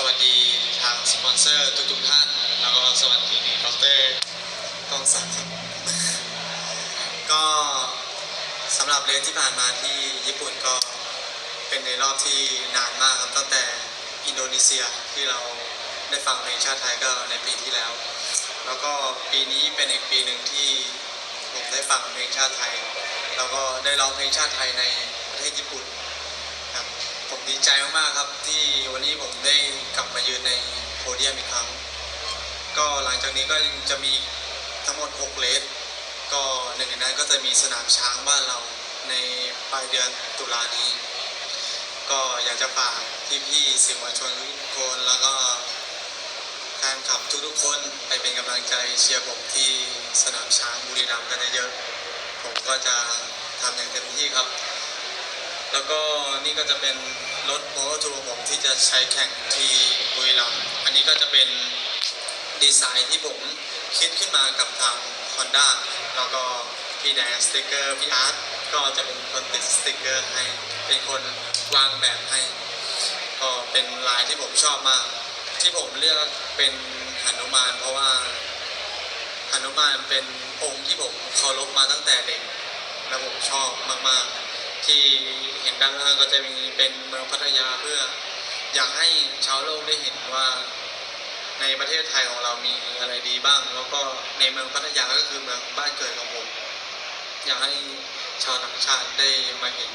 สวัสดีทางสปอนเซอร์ทุกๆท่าน แล้วก็สวัสดีดรกองศักดิ์ครับก็สำหรับเลสที่ผ่านมาที่ญี่ปุ่นก็เป็นในรอบที่นานมากครับตั้งแต่อินโดนีเซียที่เราได้ฟังเพลงชาติไทยก็ในปีที่แล้ว แล้วก็ปีนี้เป็นอีกปีหนึ่งที่ผมได้ฟังเพลงชาติไทย แล้วก็ได้ร้องเพลงชาติไทยในประเทศญี่ปุ่น ใจมากๆครับที่วันนี้ผมได้กลับมายืนในโพเดียมอีกครั้ง ก็หลังจากนี้ก็ยังจะมีทั้งหมด 6 เลสก็หนึ่งในนั้นก็จะมีสนามช้างบ้านเราในปลายเดือนตุลานี้ ก็อยากจะฝากพี่ๆสื่อมวลชนทุกคนแล้วก็แฟนคลับทุกๆคนไปเป็นกำลังใจเชียร์ผมที่สนามช้างบุรีรัมย์กันเยอะๆผมก็จะทำอย่างเต็มที่ครับ แล้วก็ นี่ก็จะเป็นรถโมโตทูผมที่จะใช้แข่งที่บุรีรัมย์อันนี้ก็จะเป็นดีไซน์ที่ผมคิดขึ้นมากับทาง Honda แล้วก็พี่แดงสติกเกอร์พี่อาร์ตก็จะเป็นคนติดสติกเกอร์ให้เป็นคนวางแบบให้ ก็เป็นลายที่ผมชอบมาก ที่ผมเลือกเป็นหนุมาน เพราะว่าหนุมานเป็นองค์ที่ผมเคารพมาตั้งแต่เด็ก และผมชอบมากๆ ที่เห็นด้านล่างก็จะมีเป็นเมืองพัทยาเพื่อ อยากให้ชาวโลกได้เห็นว่า ในประเทศไทยของเรามีอะไรดีบ้าง แล้วก็ในเมืองพัทยาก็คือเมืองบ้านเกิดของผม อยากให้ชาวต่างชาติได้มาเห็น